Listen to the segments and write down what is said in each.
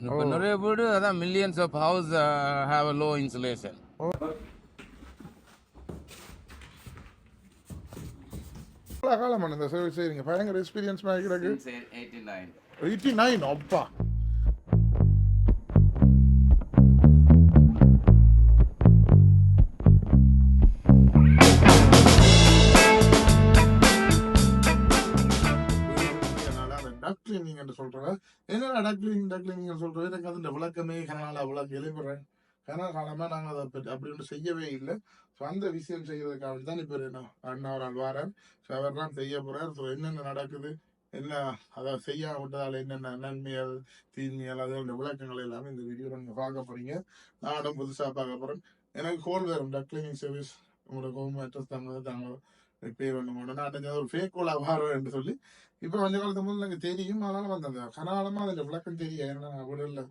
இப்போ நிறைய வீடு அதான் millions of house have a low insulation எவ்வளோ காலம் இந்த சர்வீஸ் செய்றீங்க? பயங்கர எக்ஸ்பீரியன்ஸ் நைன் எயிட்டி நைன் அப்பா. என்று சொல்றது என்ன டக் கிளீனிங் சொல்றது எனக்கு அதுல விளக்கமே கனால விளக்கு எழுப்புறேன் கனா காலமா நாங்கள் அதை பற்றி அப்படி ஒன்றும் செய்யவே இல்லை. ஸோ அந்த விஷயம் செய்யறதுக்காக தான் இப்போ என்ன அண்ணா ஒரு ஸோ அவர் தான் செய்ய போறார். ஸோ என்னென்ன நடக்குது என்ன அதை செய்ய விட்டதால என்னென்ன நன்மைகள் தீமைகள் அதோட விளக்கங்கள் எல்லாமே இந்த வீடியோ நீங்கள் பார்க்க போறீங்க. நானும் புதுசாக பார்க்க போறேன். எனக்கு கோல் வரும் டக் சர்வீஸ் உங்களோட ஹோம் அட்ரஸ் தாங்க தாங்க ரிப்பேர் பண்ண மாட்டோம் அடைஞ்ச ஒரு ஃபேக் கோலா வாரம் என்று சொல்லி இப்போ கொஞ்ச காலத்துக்கு முதல்ல எனக்கு தெரியும் அதனால வந்து கனாலமாக அதில் விளக்கம் தெரியும். ஏன்னா நாங்கள் இல்லை.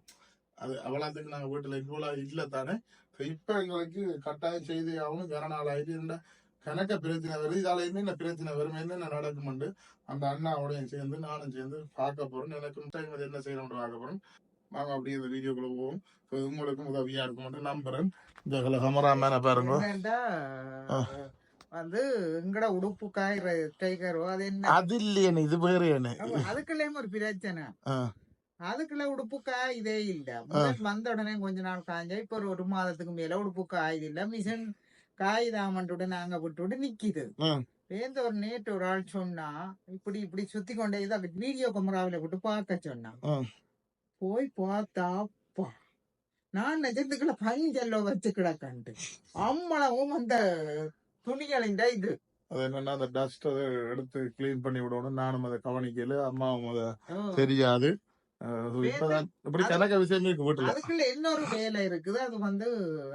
அது அவ்வளோத்துக்கு நாங்கள் வீட்டில் இன்வால்வ் இல்லை தானே. ஸோ இப்போ எங்களுக்கு கட்டாயம் செய்தி ஆகணும். வேற நாள் ஆகிட்டு கணக்க பிரச்சனை வருது இதால என்னென்ன பிரச்சனை வரும் என்னென்ன நடக்கும்ண்டு அந்த அண்ணாவோடையும் சேர்ந்து நானும் சேர்ந்து பார்க்க போறேன் எனக்கும் டைம் என்ன செய்யணும்னு பார்க்க போகிறோம் வாங்க அப்படியே இந்த வீடியோக்குள்ள போவோம். ஸோ உங்களுக்கும் உதவியா இருக்கும் நம்புறேன். இந்த கமராமேனை பாருங்க. வந்து எங்கட உடுப்பு காய்ற டைகரோ அது என்ன? அது இல்லையே இது வேறு அதுக்குள்ளேயும் ஒரு பிரச்சனை. அதுக்குள்ள உடுப்பு காயுதே இல்ல முதல் வந்த உடனே கொஞ்ச நாள் காய்ஞ்சா இப்ப ஒரு ஒரு மாதத்துக்கு மேல உடுப்பு காயுது இல்ல மிஷின் காயுதாமன்ட்டு நாங்க விட்டு நிக்குது. வேந்த ஒரு நேற்று ஒரு ஆள் சொன்னா இப்படி இப்படி சுத்தி கொண்டே இதை வீடியோ கேமராவில விட்டு பார்க்க சொன்னான் ம். போய் பார்த்தா அப்பா நான் நிஜத்துக்குள்ள பஞ்செல்லோ வச்சு கிடக்கண்டு அம்மளவும் அந்த துணிகளின் இது. அது என்னன்னா அந்த டஸ்ட் அதை எடுத்து க்ளீன் பண்ணி விடணும். நானும் அதை கவனிக்கல அம்மாவும் அதை. தெரியாது. இப்படி கணக்க விஷயம் இருக்கு வீட்டுல அதுக்குள்ள இன்னொரு வேலை இருக்குது. அது வந்து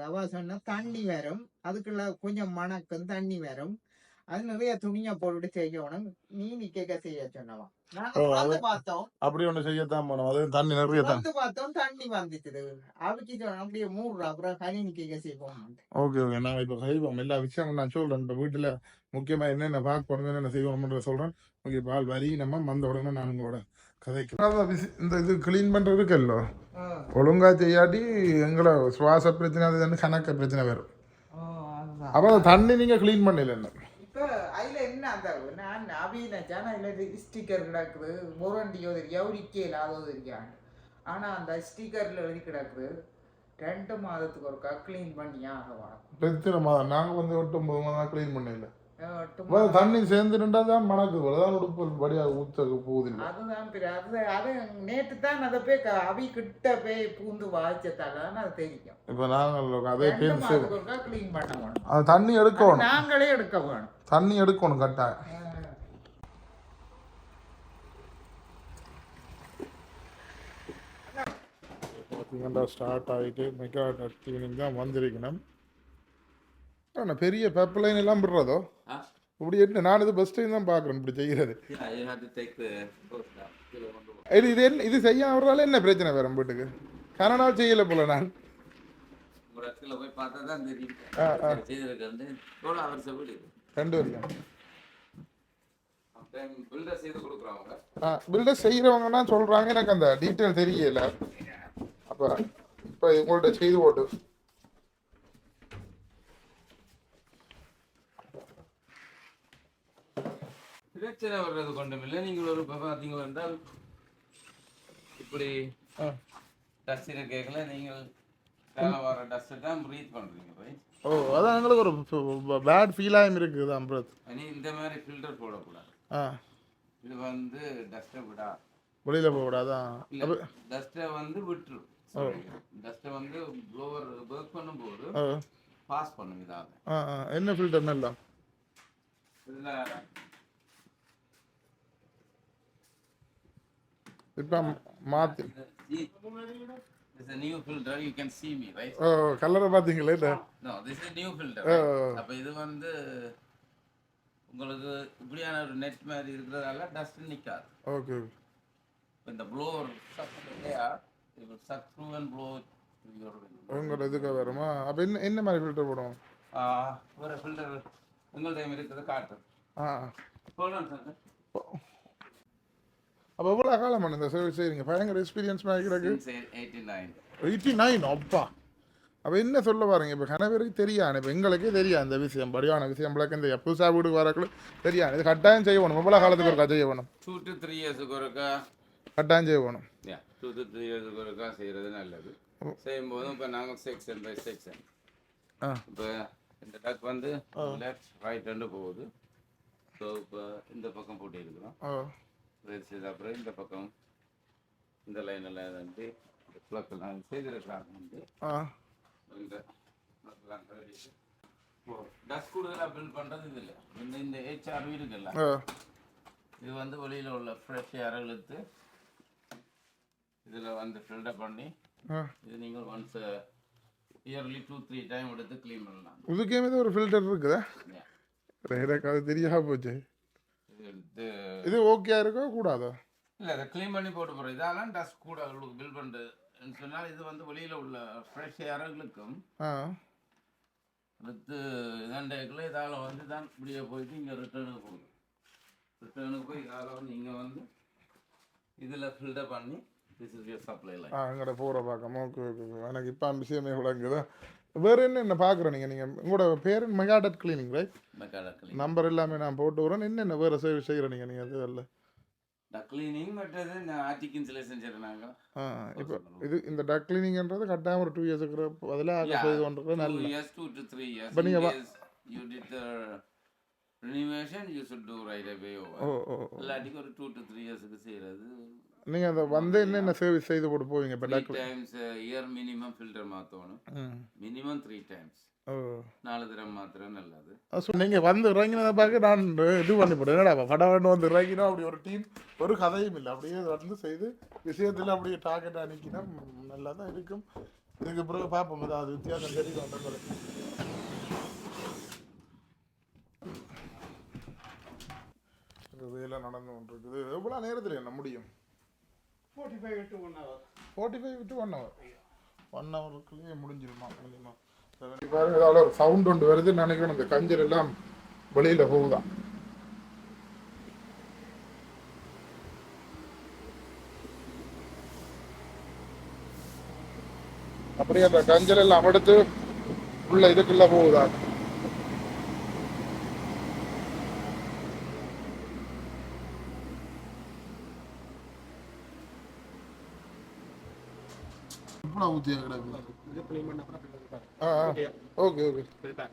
அவ சொன்ன தண்ணி வரும் அதுக்குள்ள கொஞ்சம் மணக்கும் தண்ணி வரும் அது நிறைய துணியா போட்டுட்டு செய்யணும். நீ நிக்க செய்ய பார்த்தோம். அப்படி ஒண்ணு செய்யத்தான் போனோம். அது தண்ணி நிறைய வந்து பார்த்தோம் தண்ணி வந்துச்சுது அவிச்சு சொன்னோம், அப்படியே மூடுறோம் அப்புறம் கனி நிக்க செய்வோம் ஓகே ஓகே. நான் இப்ப செய்வோம். எல்லா விஷயமும் நான் சொல்றேன். இப்ப வீட்டுல முக்கியமா என்னென்ன பார்க்க என்னென்ன செய்வோம்ன்றத சொல்றேன். ஓகே பால் வரி நம்ம வந்த உடனே நான் உங்களோட கதைக்கு இந்த இது கிளீன் பண்றதுக்கு இல்லோ ஒழுங்கா செய்யாட்டி எங்களை சுவாச பிரச்சனை அது கணக்க பிரச்சனை வரும் அப்ப தண்ணி நீங்க கிளீன் பண்ணல என்ன? அந்த நான் அபிநச்சான் அதுல ஸ்டிக்கர் கிடக்குது. முரண்டியோ தெரியா ஒரு இல்லாதோ தெரியாது ஆனா அந்த ஸ்டிக்கர்ல எழுதி கிடக்குது ரெண்டு மாதத்துக்கு ஒருக்கா க்ளீன் பண்ணி ஆகவா எத்தனை மாதம்? நாங்க வந்து எட்டு ஒன்பது மாதம் கிளீன் பண்ணல. தண்ணி சேர்ந்துட்டா தான் மணக்கு தான் உடுப்பு படியா ஊத்தக்கு போகுதில்லை. அதுதான் அது அது நேற்று தான் அதை போய் அவி கிட்ட போய் பூந்து வாய்ச்சதால தான் அது தெரியும். இப்ப நாங்கள் அதே க்ளீன் பண்ண வேணும். அது தண்ணி அது எடுக்கணும் நாங்களே எடுக்க வேணும். தண்ணி எடுக்கணும் கட்டாயம் பார்த்தீங்கன்னா ஸ்டார்ட் ஆகிட்டு மெகா கிளீனிங் தான் வந்திருக்கணும். ஆனால் பெரிய பைப்லைன் எல்லாம் விடுறதோ? இப்படி என்ன நான் இது பெஸ்ட் டைம் தான் பார்க்குறேன் இப்படி செய்கிறது. இது இது என்ன இது செய்ய அவரால் என்ன பிரச்சனை வரும் வீட்டுக்கு? கனடா செய்யலை போல நான். போய் பார்த்தா தான் தெரியும். ரெண்டு வருஷம் பில்டர் செய்து கொடுக்குறவங்க ஆ பில்டர் செய்கிறவங்கன்னா சொல்கிறாங்க எனக்கு அந்த டீட்டெயில் தெரியல. அப்போ இப்போ உங்கள்ட்ட செய்து போட்டு. பிரச்சனை வர்றது கொண்டுமில்லை நீங்கள் ஒரு பார்த்தீங்க என்றால் இப்படி. டஸ்ட் இருக்கல நீங்கள் மேலே வர டஸ்ட்டை தான் ப்ரீத் பண்ணுறீங்க ரைட் ஓ அதான் எங்களுக்கு ஒரு பேட் ஃபீலாகவும் இருக்குது அம்ரத் இனி இந்த மாதிரி ஃபில்டர் போடக்கூடாது. ஆ. இது வந்து டஸ்ட்டை விடா. வெளியில் போகக்கூடாதான் டஸ்ட்டை வந்து விட்டுரும் டஸ்ட்டை வந்து ப்ளோவர் ஒர்க் பண்ணும்போது பாஸ் பண்ணும் இதாக என்ன ஃபில்டர் நல்லா? இதில் இப்போ மாற்றி This is a new filter. You can see me, right? ஓ கலரை பார்த்தீங்களே இந்த No, this is new filter. O right? அப்ப இது வந்து உங்களுக்கு இப்படியான ஒரு நெட் மாதிரி இருக்கிறதால டஸ்ட் நிக்காது ஓகே இந்த ப்ளோவர் சக் இல்லையா blow through your window. உங்களோட இதுக்கு வருமா அப்போ என்ன என்ன மாதிரி ஃபில்டர் போடுவோம் ஆஹ் ஒரு ஃபில்டர் உங்கள்ட்ட இருக்கிறது காட்டு ஆ on sir அப்போ எவ்வளோ காலம் இந்த சர்வீஸ் செய்றீங்க? பயங்கர எக்ஸ்பீரியன்ஸ் 89 எயிட்டி நைன் அப்பா. அப்போ என்ன சொல்ல பாருங்க இப்போ கணவருக்கு தெரியாது. இப்போ எங்களுக்கே தெரியாது இந்த விஷயம். படியான விஷயம் பிள்ளைக்கு இந்த புதுசாக வீட்டுக்கு வரக்குள்ள தெரியாது. இது கட்டாயம் செய்யணும். எவ்வளோ காலத்துக்கு ஒருக்கா செய்யணும்? டூ டு த்ரீ இயர்ஸுக்கு ஒருக்கா? கட்டாயம் செய்யணும். யா டூ டு த்ரீ இயர்ஸுக்கு ஒருக்கா செய்கிறது நல்லது. செய்யும்போதும் இப்போ நாங்கள் செக்ஷன் பை செக்ஷன் ஆ. இப்போ இந்த டக் வந்து லெஃப்ட் ரைட் ரெண்டு போகுது. ஸோ இப்போ இந்த பக்கம் போட்டு இருக்கிறோம். ஓ செய்த அப்புறம் இந்த பக்கம் இந்த லைன் எல்லாம் வந்து எல்லாம் செய்திருக்கிறாங்க வந்து. இந்த டஸ்ட் கூடுதலாக பில்ட் பண்ணுறது இது இல்லை. இந்த இந்த ஹெச்ஆர் இருக்குல்ல. இது வந்து வெளியில் உள்ள ஃப்ரெஷ் ஏர் இழுத்து இதில் வந்து ஃபில்டர் பண்ணி இது நீங்கள் once yearly two three time எடுத்து க்ளீன் பண்ணலாம். இதுக்கே ஒரு ஃபில்டர் இருக்குதா. எனக்கு அது தெரியாம போச்சு. இது இது ஓகே இருக்கோ கூடாதோ? இல்லை அதை க்ளீன் பண்ணி போட்டு போகிறோம் இதெல்லாம் டஸ்ட் கூட உங்களுக்கு பில் பண்ணுறதுன்னு சொன்னால் இது வந்து வெளியில் உள்ள ஃப்ரெஷ் ஏர்களுக்கும் ஆ. அடுத்து இதாண்டேக்கில் இதால் வந்து தான் இப்படியே போயிட்டு இங்கே ரிட்டர்னுக்கு போகுது ரிட்டர்னுக்கு போய் இதால் வந்து இங்கே வந்து இதில் ஃபில்டர் பண்ணி this is your supply line எங்கட போகிற பார்க்காம ஓகே. எனக்கு இப்போ விஷயமே விளங்குதா? வேறு என்ன என்ன பார்க்குறேன் நீங்கள் நீங்கள் உங்களோட பேர் mega duct cleaning right mechanically number எல்லாமே நான் போட்டு வரேன் என்னென்ன வேறு சர்வீஸ் செய்கிறேன் நீங்கள் நீங்கள் அது இல்லை. க்ளீனிங் மற்றது நான் ஆர்டிக் இன்சுலேஷன் செய்கிறாங்க ஆ இப்போ இது இந்த டக் கிளீனிங்ன்றது கட்டாயம் ஒரு டூ இயர்ஸுக்கு அதில் ஆக செய்து நல்ல. years, two to three years. But In நீங்க வா- case you did the renovation, you should do right away over. ஓ ஓ ஓ. இல்லாட்டிக்கு ஒரு டூ டு த்ரீ இயர்ஸுக்கு செய்கிறது நீங்கள் அதை வந்து என்னென்ன சர்வீஸ் செய்து போட்டு போவீங்க இப்போ three duct times year minimum filter மாற்றணும் மினிமம் த்ரீ டைம்ஸ் ஓ. நாலு தரம் மாத்திரம் நல்லது. ஸோ நீங்கள் வந்து இறங்கினதை பார்க்க நான் இது பண்ணி போட்டேன். என்னடா படம் வந்து இறங்கினா அப்படி ஒரு டீம் ஒரு கதையும் இல்லை. அப்படியே வந்து செய்து விஷயத்தில் அப்படியே டார்கெட் அனுக்கினா நல்லா தான் இருக்கும். இதுக்கு பிறகு பார்ப்போம். ஏதாவது வித்தியாசம் தெரியும் அந்த பிறகு வேலை நடந்து கொண்டிருக்குது. எவ்வளோ நேரத்தில் என்ன முடியும்? Forty five to one hour forty five to one hour one ஹவருக்குள்ளேயே முடிஞ்சிருமா மினிமம் பாருங்க இதால ஒரு சவுண்ட் ஒன்று வருது நினைக்கிறேன் இந்த கஞ்சர் எல்லாம் வெளியில் போகுதான் அப்படியே அந்த கஞ்சல் எல்லாம் எடுத்து உள்ள இதுக்குள்ள போகுதா? இவ்வளோ ஊற்றியா கிடக்கு இது க்ளீன் பண்ண அப்புறம் filter பாரு. ஆ Okay. Okay okay Filter.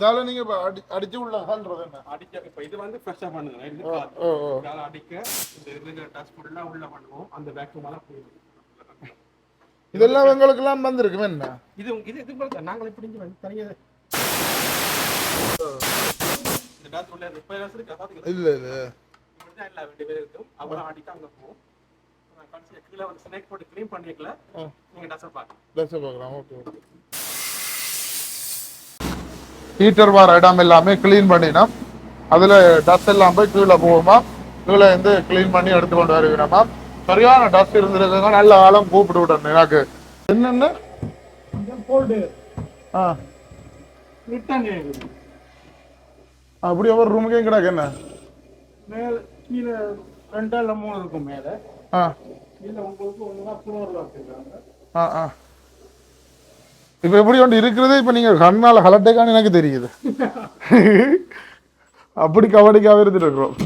இதால நீங்க அடிச்சு உள்ள அகல்றது என்ன? அடிக்க இப்ப இது வந்து ஃப்ரெஷ்ஷா பண்ணுங்க. இதால அடிக்க இந்த இதுல டச் ஃபுல்லா உள்ள பண்ணுவோம். அந்த வேக்யூம் எல்லாம் போயிடும். இதெல்லாம் உங்களுக்கு எல்லாம் வந்திருக்கு என்ன? இது இது இது போல நாங்களே பிடிஞ்சு வந்து தனியா இல்ல இல்ல. எல்லா ரெண்டு பேரும் இருக்கும். அப்புறம் அடிக்க அங்க போவோம். கடைசியா கீழே வந்து ஸ்னேக் போட்டு க்ளீன் பண்ணிக்கல. நீங்க டச்சை பாக்கலாம் ட்ரெஸ் பார்க்கலாம் ஓகே ஓகே. ஹீட்டர் வர இடம் எல்லாமே க்ளீன் பண்ணினா அதுல டஸ்ட் எல்லாம் போய் கீழே போகுமா? கீழே இருந்து க்ளீன் பண்ணி எடுத்து கொண்டு வருவீனமா சரியான டஸ்ட் இருந்திருக்குங்க நல்ல ஆழம் கூப்பிட்டு விடணும் எனக்கு. என்னென்ன? ஆ. அப்படி ஒவ்வொரு ரூமுக்கே கிடக்கு என்ன? மேல கீழே ரெண்டா இல்ல மூணு இருக்கும் மேல. ஆ. கீழே உங்களுக்கு ஒழுங்கா ஃப்ளோர்ல வச்சிருக்காங்க. ஆ ஆ. இப்போ எப்படி ஒன்று இருக்கிறது? இப்போ நீங்கள் கண்ணால் கலட்டைக்கான்னு எனக்கு தெரியுது. அப்படி கபடிக்காக இருந்துட்டு இருக்கிறோம்.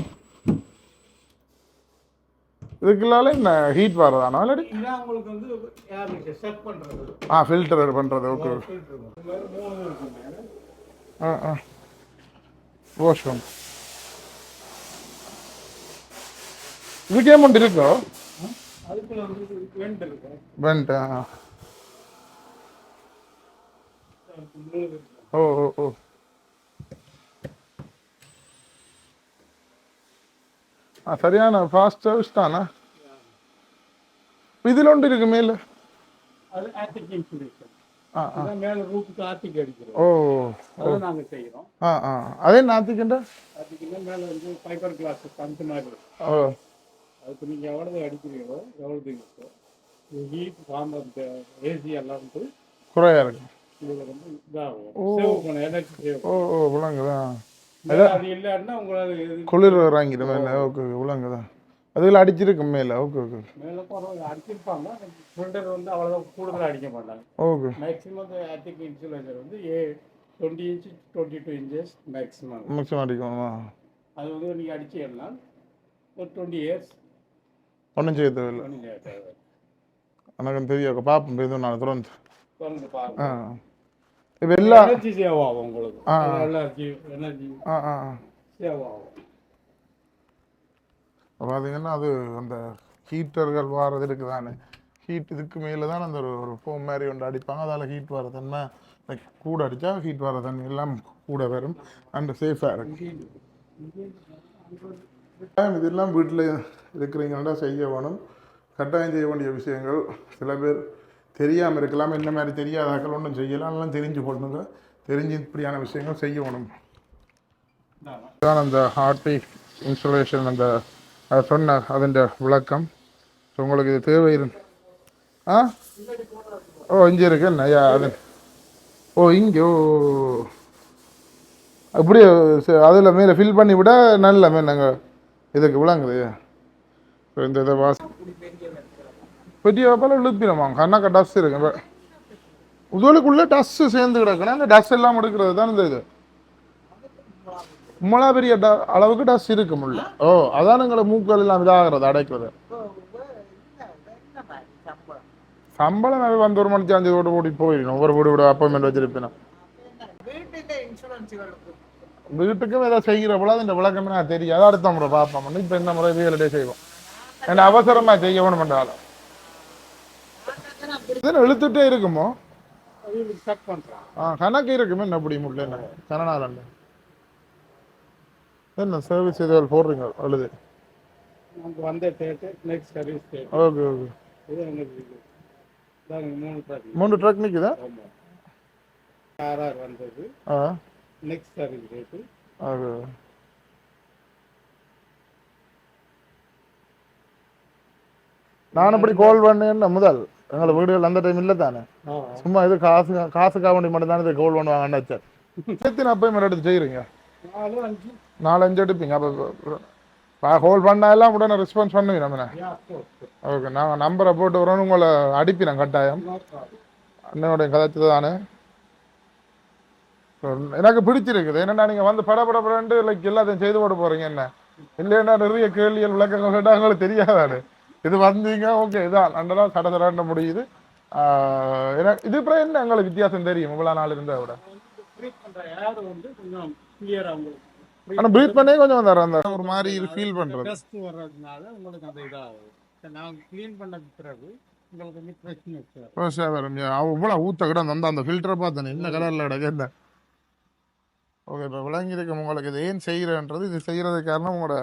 இதுக்குள்ளால என்ன? ஹீட் வரதானோ உங்களுக்கு வந்து செட் பண்றது. ஆ ஃபில்டர் பண்ணுறது ஓகே ஆ ஆ வாஷ்ரூம் இதுக்கே மட்டும் இருக்கோ அதுக்குள்ள வந்து வெண்ட் இருக்கும் வெண்ட் ஆ. ஓ ஓ ஓ. சரியான ஃபாஸ்ட் சர்வீஸ் தானா? இதுல ஒன்று இருக்கு மேல. அது ஆத்திக் இன்சுலேஷன் மேல ரூஃப்க்கு ஆத்திக் அடிக்கிறோம். ஓ அதை நாங்க செய்யறோம் ஆ ஆ. அதே ஆத்திக்ண்டா ஆத்திக்னா மேல வந்து ஃபைபர் கிளாஸ் பம்ப் மாதிரி ஓ. அதுக்கு நீங்க எவ்வளவு அடிக்கிறீங்களோ எவ்வளவு இருக்கோ. ஹீட் ஃபார்ம் ஏசி எல்லாம் வந்து குறையா இருக்கும் இதாகும். சேவ் ஓ ஓ விளங்குதா அது இல்லைன்னா உங்களால இது குளிர் வாங்கிடும் மேலே. ஓகே விளங்குதா அதில் அடிச்சிருக்கு மேலே. ஓகே ஓகே மேல அடிச்சிருப்பாங்க. ஃபில்டர் வந்து அவ்வளவு கூடுதலா அடிக்க மாட்டாங்க. ஓகே. மேக்ஸிமம் ஆர்டிக் இன்சுலேட்டர் வந்து a twenty inch twenty two inches maximum மிக்ஸம் அடிக்கணுமா அது வந்து நீங்கள் அடிச்சீங்கன்னா ஒரு டுவெண்ட்டி இயர்ஸ். ஒன்றும் செய்ய தேவையில்லை. எனக்கு தெரியும். பார்ப்போம் எதுவும் நான் தொடர்ந்து. ஆ பாருங்க. இப்போ எல்லா எனர்ஜி சேவ் ஆகும் உங்களுக்கு. எனர்ஜி எனர்ஜி ஆ ஆ ஆ. சேவ் ஆகும். பார்த்தீங்கன்னா அது அந்த ஹீட்டர்கள் வாரது இருக்குது தானே ஹீட் இதுக்கு மேலே தான் அந்த ஒரு ஃபோம் மாதிரி ஒன்று அடிப்பாங்க. அதால் ஹீட் வர தன்மை கூட அடித்தா ஹீட் வர தன்மை எல்லாம் கூட வரும் அண்ட் சேஃபாக இருக்கும் இதெல்லாம் வீட்டில் இருக்கிறீங்கன்னா செய்ய வேணும். கட்டாயம் செய்ய வேண்டிய விஷயங்கள் சில பேர் தெரியாமல் இருக்கலாம் என்ன மாதிரி தெரியாதாக்கள் ஒன்றும் செய்யலாம் எல்லாம் தெரிஞ்சு கொள்ளுங்க. தெரிஞ்சு இப்படியான விஷயங்கள் செய்ய வேணும் தான் அந்த ஹார்டி இன்ஸ்டலேஷன் அந்த அதை சொன்ன அதன் விளக்கம். ஸோ உங்களுக்கு இது தேவை இரு ஆ? ஓ இங்கே இருக்கு என்ன? ஐயா அது. ஓ இங்கே ஓ. அப்படியே அதில் மேலே ஃபில் பண்ணி விட நல்ல மேலே நாங்கள் இதுக்கு விளங்குது. இந்த இதை வாசி பெரிய போல இழுப்பினோம் கண்ணாக்க டஸ் இருக்கு உதவுக்குள்ளே டஸ்ஸு சேர்ந்து கிடக்கணும் அந்த டஸ் எல்லாம் எடுக்கிறது தான் இந்த இது. முளா பெரிய ட- அளவுக்கு டஸ் இருக்கு முள்ள ஓ அதான் எங்களை மூக்கள் எல்லாம் இதாகிறது அடைக்கிறது. சம்பளம் அது வந்து ஒரு மணிக்கு அஞ்சு ஓட்டு ஓடி போயிடணும். ஒவ்வொரு வீடு வீடு அப்பாயின்மெண்ட் வச்சிருப்பேன். வீட்டுக்கும் ஏதாவது செய்கிற போல இந்த விளக்கமே நான் தெரியும். அதை அடுத்த முறை பார்ப்போம். இப்போ இந்த முறை வேலையே செய்வோம். ஏன்னா செய்யவும் செய்ய இதுன்னு இழுத்துட்டே இருக்குமோ? கட் பண்ணுறான் ஆ கணக்கு இருக்குமே என்ன அப்படி முடியல என்ன? கனநாள் என்ன சர்வீஸ் ஏதாவது போடுறீங்க அழுது. நமக்கு வந்த date next service date okay okay. இது எங்களுக்கு மூணு ட்ராக் மூணு ட்ரக் நிற்குதா ஆர்ஆர் வந்தது. ஆ. நெக்ஸ்ட் சர்வீஸ் டேட்டு ஓகே நான் அப்படி கால் பண்ணேன்னு முதல். எங்களை வீடுகள் அந்த டைம் இல்லை தானே சும்மா இது காசு காசுக்காக வேண்டி மட்டும் தானே கால் பண்ணுவாங்கன்னு வச்சார் சேர்த்து அப்பாயின்மெண்ட் எடுத்து செய்கிறீங்க நாலு அஞ்சு நாலு அஞ்சு எடுப்பீங்க அப்போ ஹோல் பண்ணா எல்லாம் உடனே ரெஸ்பான்ஸ் பண்ணுவீங்க நம்ம ஓகே நாங்கள் நம்பரை போட்டு வரோம் உங்களை அடிப்பினேன் கட்டாயம் அண்ணனுடைய கதைச்சது தானே எனக்கு பிடிச்சிருக்குது என்னன்னா நீங்கள் வந்து பட பட படன்ட்டு லைக் எல்லாத்தையும் செய்து போட போகிறீங்க என்ன இல்லைன்னா நிறைய கேள்விகள் விளக்கங்கள் கேட்டால் உங்களுக்கு தெரியாதாடு இது வந்தீங்க ஓகே இதான் அண்டெல்லாம் சட சடாண்ட முடியுது. இது அப்புறம் என்ன எங்களுக்கு வித்தியாசம் தெரியும்? இவ்வளோ நாள் இருந்ததை விட. ஆனால் ப்ரீத் பண்ணே கொஞ்சம் வந்தார் அந்த ஒரு மாதிரி ஃபீல் பண்ணுறது டஸ்ட் வர்றதுனால உங்களுக்கு அந்த இதாகும் நாங்கள் க்ளீன் பண்ண பிறகு ஊற்ற கூட அந்த அந்த ஃபில்டரை பார்த்தேன் என்ன கலரில் கிடக்கு ஓகே இப்போ விளங்கியிருக்கும் உங்களுக்கு. இது ஏன் செய்கிறன்றது இது செய்கிறது காரணம் உங்களோட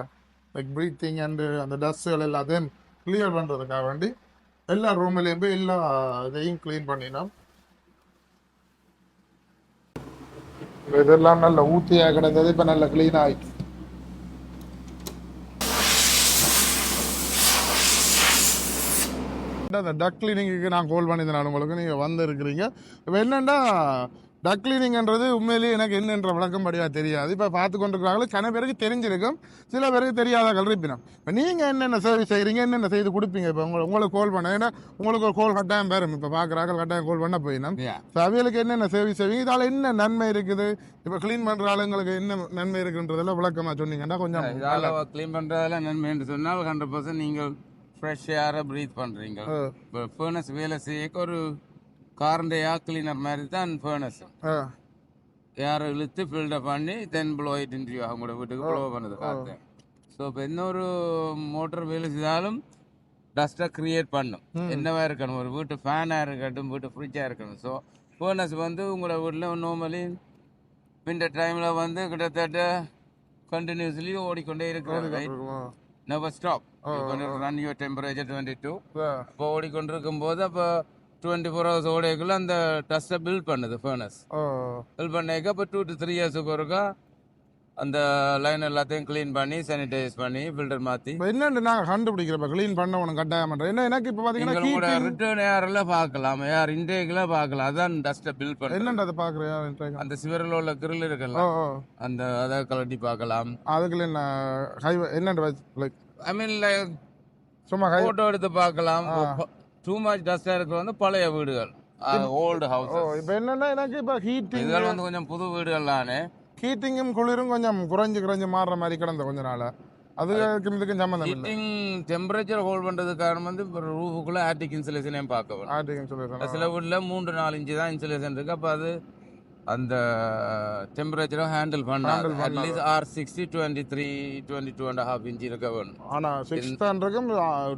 லைக் ப்ரீத்திங் அண்டு அந்த டஸ்ட்டுகள் எல்லாத்தையும் கிளியர் பண்ணுறதுக்காக வேண்டி எல்லா ரூம்லேயும் போய் எல்லா இதையும் க்ளீன் பண்ணினோம் இதெல்லாம் நல்ல ஊத்தியாக கிடந்தது இப்போ நல்ல க்ளீன் ஆயிடுச்சு அந்த டக் கிளீனிங்க்கு நான் கால் பண்ணியிருந்தேன் உங்களுக்கு. நீங்கள் வந்து இருக்கிறீங்க. இப்போ என்னென்னா டக் கிளீனிங்ன்றது உண்மையிலேயே எனக்கு என்னென்ற விளக்கம் படியாக தெரியாது. இப்போ பார்த்து கொண்டிருக்கிறாங்களே சில பேருக்கு தெரிஞ்சிருக்கும். சில பேருக்கு தெரியாத கல்விப்பினம் இப்போ நீங்கள் என்னென்ன சர்வீஸ் செய்கிறீங்க என்னென்ன செய்து கொடுப்பீங்க? இப்போ உங்களை உங்களுக்கு கால் பண்ண ஏன்னா உங்களுக்கு ஒரு கால் கட்டாயம் பேரும் இப்போ பார்க்குறாங்க கட்டாயம் கால் பண்ண போயிடும் ஸோ அவைகளுக்கு என்னென்ன சர்வீஸ் செய்வீங்க? இதால் என்ன நன்மை இருக்குது? இப்போ க்ளீன் பண்ணுற ஆளுங்களுக்கு என்ன நன்மை இருக்குன்றதெல்லாம் விளக்கமாக சொன்னீங்கன்னா கொஞ்சம் இதால் க்ளீன் பண்ணுறதுல நன்மை என்று சொன்னால் ஹண்ட்ரட் பர்சன்ட் நீங்கள் ஃப்ரெஷ் ஏரை ப்ரீத் பண்ணுறீங்க ஃபர்னஸ் வேலை செய்ய ஒரு கார்பன் டை கிளீனர் மாதிரி தான் ஃபர்னஸ் ஆ. ஏரை இழுத்து ஃபில்டர் பண்ணி தென் ப்ளோ இட் இன்ட்ரியூ அவங்களோட வீட்டுக்கு ப்ளோ பண்ணுது காற்று ஸோ இப்போ இன்னொரு மோட்டர் வேலை செய்தாலும் டஸ்ட்டை க்ரியேட் பண்ணும். என்னவா இருக்கணும்? ஒரு வீட்டு ஃபேனாக இருக்கட்டும் வீட்டு ஃப்ரிட்ஜாக இருக்கணும் ஸோ ஃபர்னஸ் வந்து உங்களோட வீட்டில் நார்மலி விண்டர் டைமில் வந்து கிட்டத்தட்ட கண்டினியூஸ்லி ஓடிக்கொண்டே இருக்கிறது right never stop run your temperature twenty two. இப்போ ஓடிக்கொண்டிருக்கும் போது அப்போ டுவெண்ட்டி ஃபோர் ஹவர்ஸ் ஓடைக்குள்ள அந்த டஸ்ட்டை பில்ட் பண்ணுது ஃபர்னஸ் ஓ. பில்ட் பண்ணிக்க அப்போ டூ டு த்ரீ இயர்ஸுக்கு ஒருக்கா அந்த லைன் எல்லாத்தையும் க்ளீன் பண்ணி சானிடைஸ் பண்ணி ஃபில்டர் மாற்றி இப்போ என்னன்னு நாங்கள் கண்டுபிடிக்கிறப்ப க்ளீன் பண்ண உனக்கு கட்டாயம் பண்ணுறேன் என்ன எனக்கு இப்போ பார்த்தீங்கன்னா heating- ரிட்டர்ன் ஏரில் பார்க்கலாம். ஏர் இன்டேக்கில் பார்க்கலாம். அதான் டஸ்ட்டை பில்ட் பண்ண என்னண்டு அதை பார்க்குறேன் அந்த சிவரில் உள்ள கிரில் ஓ அந்த அதை கலட்டி பார்க்கலாம். அதுக்குள்ள என்ன ஹை என்னண்டு லைக் ஐ மீன் லைக் சும்மா ஹை ஃபோட்டோ எடுத்து பார்க்கலாம். டூ மச் டஸ்டாக இருக்கிறது வந்து பழைய வீடுகள். ஓல்டு ஹவுஸ் இப்போ என்னன்னா எனக்கு இப்போ ஹீட்டிங் இதுகள் வந்து கொஞ்சம் புது வீடுகள்லானே ஹீட்டிங்கும் குளிரும் கொஞ்சம் குறைஞ்சு குறைஞ்சு மாறுற மாதிரி கிடந்த கொஞ்ச நாள். அதுக்கும் இதுக்கும் சம்மந்தம் ஹீட்டிங் டெம்பரேச்சர் ஹோல்ட் பண்ணுறது காரணம் வந்து இப்போ ரூஃபுக்குள்ளே ஆர்டிக் இன்சுலேஷனையும் பார்க்க வேணும். ஆர்டிங்னு சொல்லிடுறேன் சில வீட்டில் மூன்று நாலு இன்ச்சு தான் இன்சுலேஷன் இருக்கு. அப்போ அது அந்த டெம்பரேச்சரை ஹேண்டில் பண்ணாது. At least R sixty twenty three twenty two and half inch இருக்க வேணும் ஆனால் சிக்ஸ் ஹண்ட்ரடுக்கும்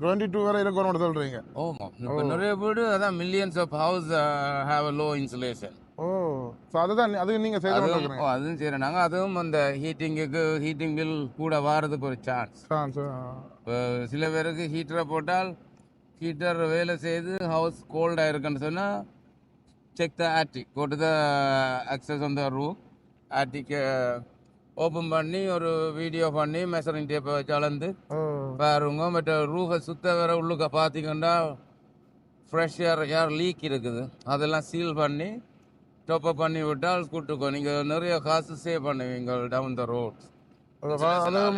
டுவெண்ட்டி டூ வரை இருக்கணும்னு சொல்கிறீங்க ஓமா இப்போ நிறைய வீடு அதான் millions of house have low insulation O. So அதுதான் நீ- அது நீங்கள் செய்து அதுவும் ஓ, அதுவும் அதுவும் அந்த ஹீட்டிங்குக்கு ஹீட்டிங் பில் கூட வாரதுக்கு ஒரு சான்ஸ் சான்ஸ் இப்போ சில பேருக்கு ஹீட்டரை போட்டால் ஹீட்டர் வேலை செய்து ஹவுஸ் கோல்டாக இருக்குன்னு சொன்னால் செக் த ஆட்டிக் போட்டு த அக்சஸ் அந்த ரூம் ஆட்டிக்கை ஓப்பன் பண்ணி ஒரு வீடியோ பண்ணி மெஷரிங் டேப்பை வச்சு அளந்து. பாருங்க மற்ற ரூஃபை சுத்த வேற உள்ளுக்க பார்த்தீங்கன்னா ஃப்ரெஷ் ஏர் ஏர் லீக் இருக்குது. அதெல்லாம் சீல் பண்ணி டொப்பப் பண்ணி விட்டால் கூட்டுக்கோ. நீங்கள் நிறைய காசு சேவ் பண்ணுவீங்க டவுன் த ரோட்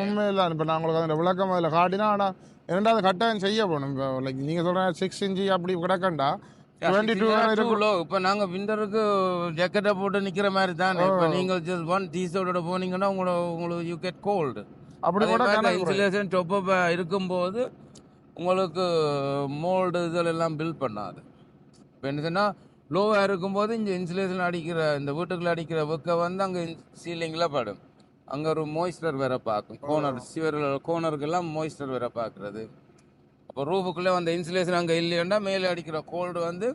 உண்மையில் இப்போ நான் உங்களுக்கு அந்த விளக்கம் அதில் காட்டினா ஆனால் இரண்டாவது கட்டாயம் செய்ய போகணும் இப்போ லைக் நீங்கள் சொல்கிற சிக்ஸ் இன்ச்சு அப்படி கிடக்கண்டா டுவெண்ட்டி டூ இப்போ நாங்கள் விண்டருக்கு ஜாக்கெட்டை போட்டு நிற்கிற மாதிரி தானே. இப்போ நீங்கள் ஜஸ்ட் ஒன் டீஷர்ட்டோட போனீங்கன்னா உங்களோட உங்களுக்கு யூ கெட் கோல்டு அப்படி கூட இன்சுலேஷன் டொப்பப் இருக்கும்போது உங்களுக்கு மோல்டு இதெல்லாம் பில்ட் பண்ணாது. இப்போ என்ன சொன்னால் லோவாக இருக்கும்போது இந்த இன்சுலேஷன் அடிக்கிற இந்த வீட்டுக்குள்ள அடிக்கிற வெக்க வந்து அங்கே சீலிங்கில் படும். அங்கே ஒரு மோய்ஸ்டர் வேற பார்க்கும். கோனர் சிவர் கோனருக்கெல்லாம் மோய்ஸ்டர் வேற பார்க்குறது. அப்போ ரூஃபுக்குள்ளே அந்த இன்சுலேஷன் அங்கே இல்லைன்னா மேலே அடிக்கிற கோல்டு வந்து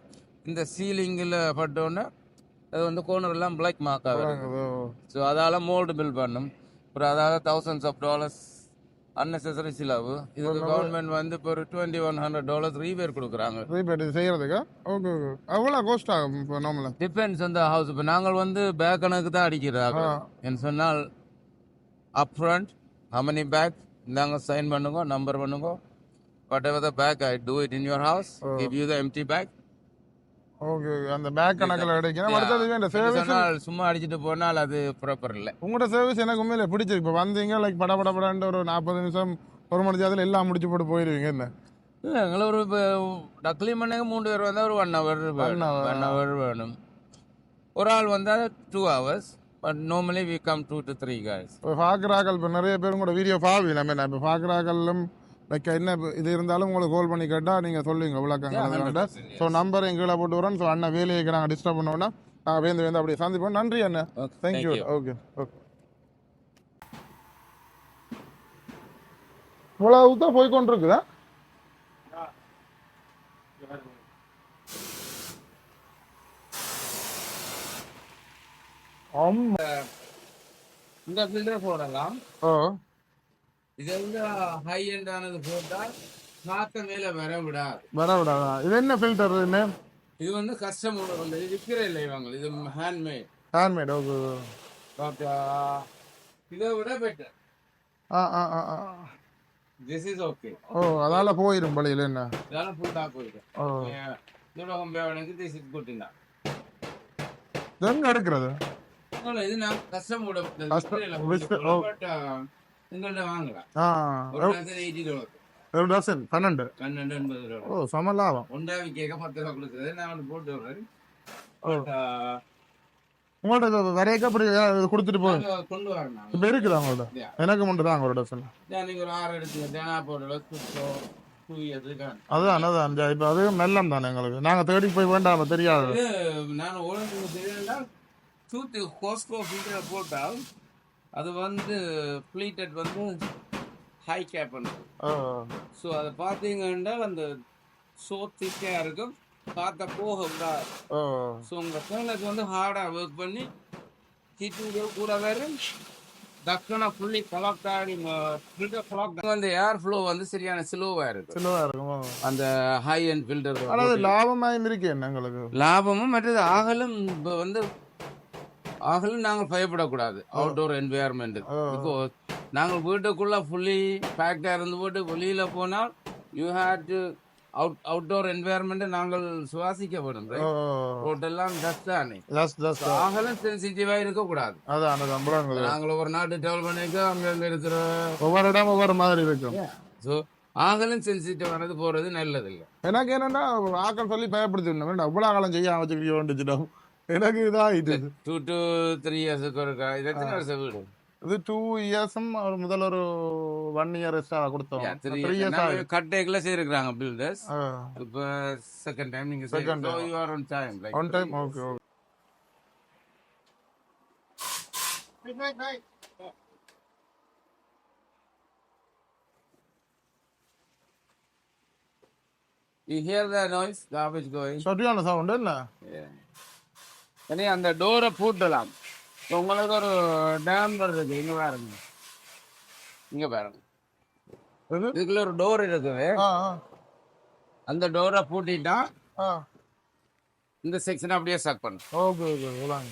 இந்த சீலிங்கில் பட்டோன்னே அது வந்து கோனர் எல்லாம் பிளாக் மார்க் ஆகுது. ஸோ அதால் மோல்டு பில் பண்ணும். அப்புறம் அதால் தௌசண்ட்ஸ் ஆஃப் டாலர்ஸ் அன்னெசரி செலவு. இதுக்கு கவர்மெண்ட் வந்து இப்போ ஒரு twenty one hundred dollars rebate கொடுக்குறாங்க ரீபேட் செய்கிறதுக்கு ஓகே எவ்வளோ கோஸ்ட் ஆகும் இப்போ நார்மலாக டிபெண்ட்ஸ் அந்த ஹவுஸ் இப்போ நாங்கள் வந்து பேக் கணக்கு தான் அடிக்கிறாங்க என்று சொன்னால் up front how many bag இந்தாங்க சைன் பண்ணுங்க நம்பர் பண்ணுங்க. Whatever the bag I do it in your house give you the empty bag okay அந்த பேக் கணக்கில் கிடைக்கணும் அடுத்தது இந்த சர்வீஸ் சொன்னால் சும்மா அடிச்சிட்டு போனால் அது ப்ராப்பர் இல்லை. உங்களோட சர்வீஸ் எனக்கு உண்மையில பிடிச்சிருக்கு. இப்போ வந்தீங்க லைக் பட பட ஒரு நாற்பது நிமிஷம் ஒரு மணி நேரத்தில் எல்லாம் முடிச்சு போட்டு போயிடுவீங்க என்ன? இல்லை எங்களை ஒரு டக்லி பண்ணங்க மூணு பேர் வந்தால் ஒரு ஒன் ஹவர் வேணும். ஒன் ஹவர் வேணும். ஒரு ஆள் வந்தால் two hours but normally we come two to three guys இப்போ பார்க்குறாக்கள் இப்போ நிறைய பேர் உங்களோட வீடியோ பாவி நம்ம இப்போ பார்க்குறாக்களும் லைக் என்ன இது இருந்தாலும் உங்களுக்கு கால் பண்ணி கேட்டால் நீங்கள் சொல்லுவீங்க விளக்கங்கள். ஸோ நம்பர் எங்களை போட்டு வரேன் ஸோ அண்ணன் வேலையை நாங்கள் டிஸ்டர்ப் பண்ணோன்னா நாங்கள் வேந்து வேந்து அப்படியே சந்திப்போம். நன்றி அண்ணன் தேங்க்யூ. ஓகே ஓகே இவ்வளவு தான் போய் கொண்டிருக்குதா ஆமா இந்த ஃபில்டர் போடலாம். ஓ. இது வந்து ஹை ஆனது போட்டால் காற்ற மேலே வர விடாது. வர விடாதா? இது என்ன ஃபில்டர் என்ன இது வந்து கஷ்டம் உள்ள இது விற்கிற இல்லை இவங்க. இது ஹேண்ட்மேட் ஹேண்ட்மேட் ஓகே பட் இதை விட better ah ah ah ah. This is okay ஓ அதால போயிடும் பள்ளியில் என்ன? இதெல்லாம் ஃபுல்லாக போயிடும். ஓ. இதோட ஹோம்பேவனுக்கு திஸ் இஸ் குட்டினா இது எங்க எடுக்கிறது? இது நான் கஷ்டம் விட எங்கள்கிட்ட வாங்கலாம். ஒரு டசன் பன்னெண்டு. பன்னெண்டு எண்பது ஓ சம லாபம். ஒன்றாவி கேட்க பத்து ரூபா கொடுக்குறது நான் வந்து போட்டு uh, உங்கள்ட்ட வரையக்க அப்படி கொடுத்துட்டு போய் நாங்க கொண்டு வரணும் இப்போ இருக்குதா உங்கள்ட்ட. எனக்கு மட்டும் தான் டசன் நீங்க ஒரு ஆறு எடுத்து தேனா டூ இயர்ஸ் அதுதான். அதான் இப்போ அது மெல்லம் தானே எங்களுக்கு. நாங்கள் தேடி போய் வேண்டாம் தெரியாது. நான் ஒழுங்கு தெரியும்னா டூத் கோஸ்கோ ஃபில்டரை போட்டால் அது வந்து ப்ளீட்டட் வந்து ஹை கேப் பண்ணுது ஓ ஸோ அதை பார்த்தீங்கன்னா அந்த ஷோ திக்காக இருக்கும். காற்ற போக ஸோ உங்கள் ஃபேனுக்கு வந்து ஹார்டாக ஒர்க் பண்ணி ஹீட்டு கூட வேறு டக்குனா ஃபுல்லி கலெக்ட் ஆகி ஃபில்டர் வந்து ஏர் ஃப்ளோ வந்து சரியான ஸ்லோவா இருக்கு சிலவா இருக்குமோ? அந்த ஹை அண்ட் ஃபில்டர் ஆனா அது லாபமாயும் இருக்கு என்ன எங்களுக்கு லாபமும் மற்றது ஆகலும் இப்போ வந்து ஆகலும் நாங்கள் பயப்படக்கூடாது. அவுட்டோர் என்விரான்மெண்ட் இப்போ நாங்கள் வீட்டுக்குள்ள ஃபுல்லி பேக்டாக இருந்து போட்டு வெளியில போனால் you had to out outdoor என்விரான்மெண்ட்டை நாங்கள் சுவாசிக்க வேணும் ரோட்டெல்லாம் டஸ்ட் தானே. ஆகலும் சென்சிட்டிவாக இருக்கக்கூடாது. அதான் அந்த சம்பளங்கள் நாங்கள் ஒரு நாட்டு டெவலப் பண்ணிக்க அங்கங்க இருக்கிற ஒவ்வொரு இடம் ஒவ்வொரு மாதிரி இருக்கும். ஸோ ஆகலும் சென்சிட்டிவ் ஆனது போறது நல்லது இல்லை எனக்கு என்னன்னா ஆக்கள் சொல்லி பயப்படுத்தி அவ்வளோ காலம் செய்ய வச்சுக்கிட்டு எனக்கு இதாகிட்டு டூ டு த்ரீ இயர்ஸுக்கு இருக்கா இது எத்தனை வருஷம் வீடு? இது டூ இயர்ஸும் ஒரு முதல் ஒரு ஒன் இயர் எக்ஸ்ட்ரா கொடுத்தோம். த்ரீ இயர்ஸ் கட்டேக்கில் செய்யிருக்கிறாங்க பில்டர்ஸ் இப்போ செகண்ட் டைம் நீங்க Second second you are on time like one time okay okay you hear the noise garbage going சரியான சவுண்ட் என்ன சரி அந்த டோரை பூட்டலாம். உங்களுக்கு ஒரு டேம் வருது இங்க பாருங்க. இங்க பாருங்க? இதுக்குள்ள ஒரு டோர் இருக்குது. அந்த டோரை பூட்டிட்டா இந்த செக்ஷன் அப்படியே ஸ்டார்ட் பண்ணும். ஓகே ஓகே விளாங்க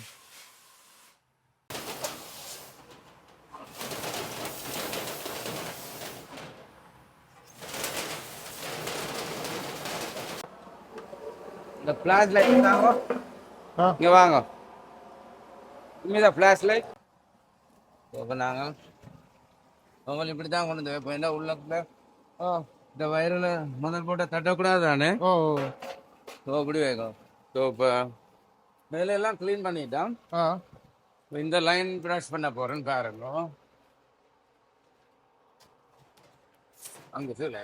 இந்த ஃபிளாஷ் லைட். இங்க வாங்க. இங்கே ஃபிளாஷ் லைட் இப்போ நாங்கள் உங்களுக்கு இப்படி தான் கொண்டு வந்து வைப்போம். உள்ளக்குள்ள இந்த வயரில் முதல் போட்ட தட்டக்கூடாது தானே ஓ. ஸோ அப்படி வைக்கும் ஸோ இப்போ மேலே எல்லாம் க்ளீன் பண்ணிட்டான். ஆ. இப்ப இந்த லைன் ப்ரஷ் பண்ண போறேன்னு பாருங்க. அங்க சொல்ல.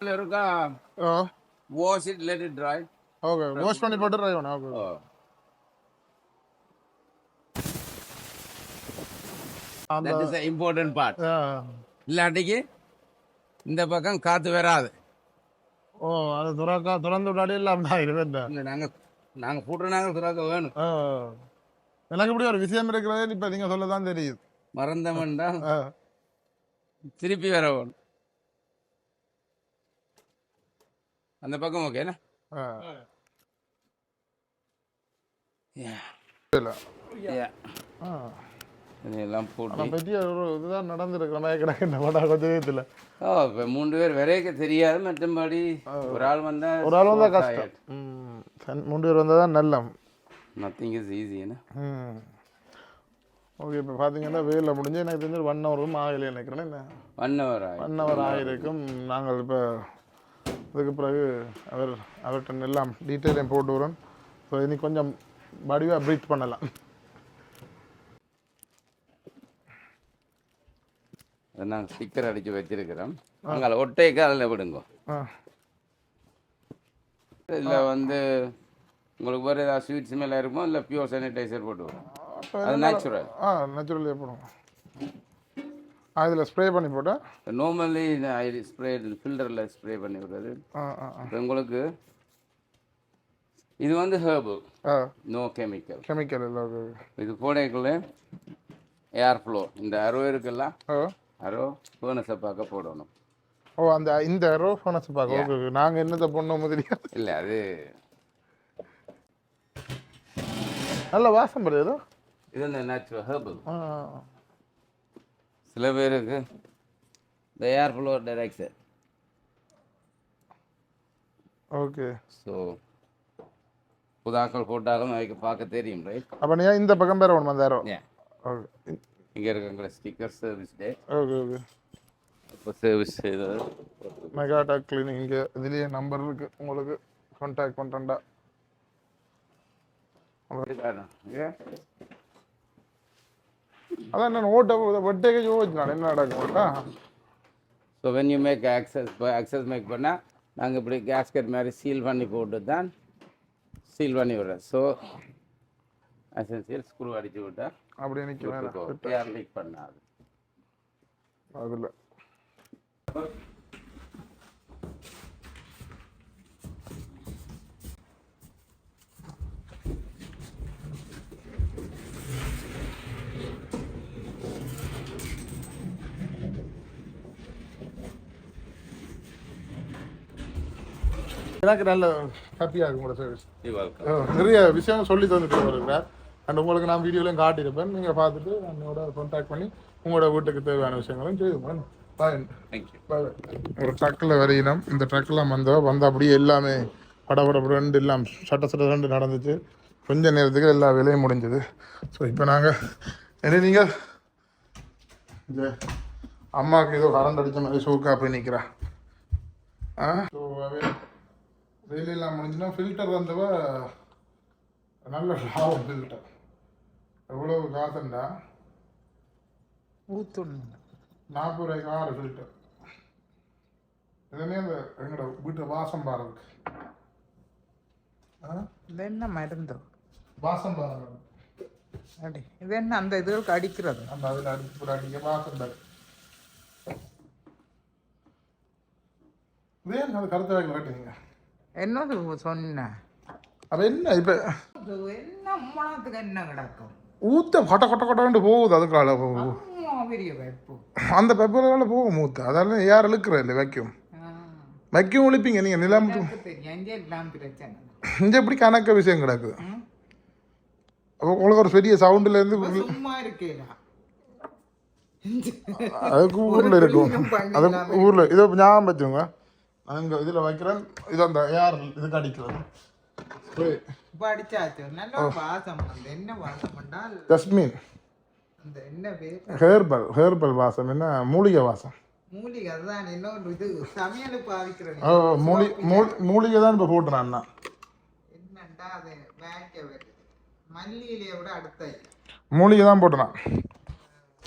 இருக்கா? Wash it let it dry okay wash பண்ணி போட்டு ட்ரை பண்ணு okay that is important part ஆ. இல்லாட்டிக்கு இந்த பக்கம் காத்து வராது. ஓ அது துறக்கா திறந்து விட்டாடி இல்லாம தான் நாங்க நாங்க போட்டு நாங்க திறக்க வேணும். எனக்கு இப்படி ஒரு விஷயம் இருக்கிறது இப்ப நீங்க சொல்ல தான் தெரியுது மறந்தவன்டா ஆ. திருப்பி வர வேணும். அந்த பக்கம். ஆ. இதெல்லாம் போட்டு. பெரிய இதுதான் நடந்திருக்கிற மாதிரி கிடக்கு இந்த படம் கொஞ்சம் இதுல ஓ இப்போ மூன்று பேர் வரைக்க தெரியாது மற்றபடி. ஒரு ஆள் வந்தா ஒரு ஆள் வந்தா கஷ்டம். மூன்று பேர் வந்தால் தான் நல்ல நத்திங் இஸ் ஓகே இப்போ பார்த்தீங்கன்னா வேலை முடிஞ்சு எனக்கு தெரிஞ்சு ஒன் ஹவரும் ஆகலை நினைக்கிறேன். என்ன? ஒன் ஹவர் ஒன் ஹவர் ஆகிருக்கும் நாங்கள் இப்போ அதுக்கு பிறகு அவர் அவர்கிட்ட எல்லாம் டீட்டெயிலையும் போட்டு வரோம். ஸோ இனி கொஞ்சம் வடிவாக ப்ரீத் பண்ணலாம். நாங்கள் ஸ்டிக்கர் அடிச்சு வச்சிருக்கிறோம். அங்கே ஒட்டைக்கு அதில் விடுங்க. இதில் வந்து உங்களுக்கு வேறு ஏதாவது ஸ்வீட் ஸ்மெல் இருக்குமோ? இல்லை பியூர் சானிடைசர் போட்டு அது நேச்சுரல் ஆ நேச்சுரலி போடுவோம். ஆ இதில் ஸ்ப்ரே பண்ணி போட்டேன் நார்மலி ஸ்ப்ரே ஃபில்டரில் ஸ்ப்ரே பண்ணி விடுறது. உங்களுக்கு இது வந்து ஹேர்பு நோ கெமிக்கல் கெமிக்கல் இல்லை ஓகே இது போடைக்குள்ளே ஏர் ஃப்ளோ இந்த அரோ இருக்குல்ல? அரோ ஃபர்னஸை பார்க்க போடணும். ஓ அந்த இந்த ரோ ஃபோனஸ் பார்க்க. ஓகே நாங்கள் என்னத்தை பண்ணோமோ தெரியாது. இல்லை அது நல்ல வாசம் வருது இது வந்து நேச்சுரல் ஹேர்பல் ஆ. சில பேருக்கு இந்த air flow director okay so புதாக்கள் போட்டாலும் அதுக்கு பார்க்க தெரியும் ரைட் அப்போ நீ இந்த பக்கம் பேர் ஒன்று வந்தாரோ? ஓகே இங்கே இருக்கிற sticker service day okay okay இப்போ சர்வீஸ் செய்தது மெகாடா கிளினிக் இங்கே இதுலேயே நம்பர் இருக்கு. உங்களுக்கு கான்டாக்ட் பண்ணுறேன்டா அதான் என்ன ஓட்ட வெட்டேக்கு யோசிச்சான் என்ன நடக்கும்டா so when you make access access make பண்ணால் நாங்கள் இப்படி கேஸ்கெட் மாதிரி சீல் பண்ணி போட்டு தான் சீல் பண்ணி விடுறேன் ஸோ அசென்சியல் ஸ்க்ரூ அடிச்சு விட்டா அப்படியே நிற்க வேணாம் லீக் பண்ணாது. அதில். எனக்கு நல்ல ஹாப்பியாக இருக்கும் உங்களோட சர்வீஸ் நிறைய விஷயம் சொல்லி தந்துட்டு வருகிறார் அண்ட் உங்களுக்கு நான் வீடியோலையும் காட்டியிருப்பேன். நீங்கள் பார்த்துட்டு என்னோட கான்டாக்ட் பண்ணி உங்களோட வீட்டுக்கு தேவையான விஷயங்களும் செய்யுங்க ஒரு ட்ரக்கில் வரையினோம் இந்த ட்ரக்கெலாம் வந்தோம் வந்து அப்படியே எல்லாமே படபட ரெண்டு எல்லாம் சட்ட சட்ட ரெண்டு நடந்துச்சு. கொஞ்ச நேரத்துக்கு எல்லா வேலையும் முடிஞ்சது. ஸோ இப்போ நாங்கள் என்ன நீங்கள் இந்த அம்மாவுக்கு ஏதோ கரண்ட் அடித்த மாதிரி ஷோக்கா போய் நிற்கிறா ஆ? ஸோ வேலையெல்லாம் முடிஞ்சுன்னா ஃபில்டர் வந்தவ நல்ல லாபம் ஃபில்டர் எவ்வளவு காசுண்டா? ஊத்துணும் நாற்பது ரூபாய்க்கு ஆறு ஃபில்டர் இதுனே அந்த எங்களோட வீட்டு வாசம் பாருங்க ஆ? இது என்ன மருந்து? வாசம் பாருங்க அடி இது என்ன அந்த இதுகளுக்கு அடிக்கிறது? அந்த அதில் அடிச்சு அடிக்க வாசம் பாரு இதே அது கருத்து வாங்கி கட்டுங்க. என்னது சொன்ன? அப்போ என்ன இப்போ? என்ன மூணத்துக்கு என்ன கிடக்கும்? ஊத்த கொட்ட கொட்ட கொட்டன்ட்டு போகுது அதுக்கால போகுது அம்மா பெரிய வைப்பு. அந்த பெப்பரால போகும் மூத்து அதெல்லாம் யார் இழுக்கிற இல்லை வைக்கும் வைக்கும் ஒழிப்பீங்க நீங்கள் நிலம் இங்கே எப்படி கணக்க விஷயம் கிடக்குது அப்போ உங்களுக்கு ஒரு பெரிய சும்மா இருக்கேடா. அதுக்கு ஊரில் இருக்கும். புரியும் பண்ணி அது ஊரில் இதை ஞாபகம் வச்சுங்க அங்கே இதில் வைக்கிறேன். இது அந்த ஏர் இதுக்கு அடிக்கிறது போய். இப்ப அடிச்சாச்சு. நல்ல வாசம். அந்த என்ன வாசம் பண்ணால் ஜஸ்மின். அந்த என்ன பேர் ஹேர்பல் ஹேர்பல் வாசம். என்ன? மூலிகை வாசம். மூலிகை அதுதான் இன்னொன்று இது. சமையல் பாவிக்கிறேன் ஓ, மூலி மூ- மூலிகை தான் இப்போ போட்டுறேன் அண்ணா. என்னண்டா அது? வேக்க வருது மல்லியிலையை விட அடுத்த மூலிகை தான் போட்டுறேன்.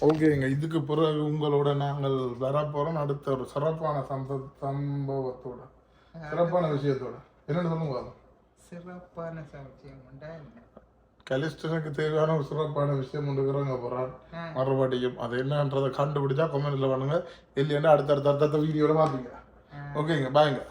ஓகேங்க இதுக்கு பிறகு உங்களோட நாங்கள் வரப்போகிறோம் அடுத்த ஒரு சிறப்பான சம்ப சம்பவத்தோட சிறப்பான விஷயத்தோட. என்னென்னு சொல்லுங்க. சிறப்பான என்ன? கலிஸ்டனுக்கு தேவையான ஒரு சிறப்பான விஷயம் ஒன்றுக்கிறவங்க போகிறான். மறுபடியும் அது என்னன்றதை கண்டுபிடிச்சா கமெண்ட்ல பண்ணுங்க. இல்லைன்னா அடுத்த அடுத்த அடுத்த வீடியோவில் பார்ப்பீங்க ஓகேங்க பாய்ங்க.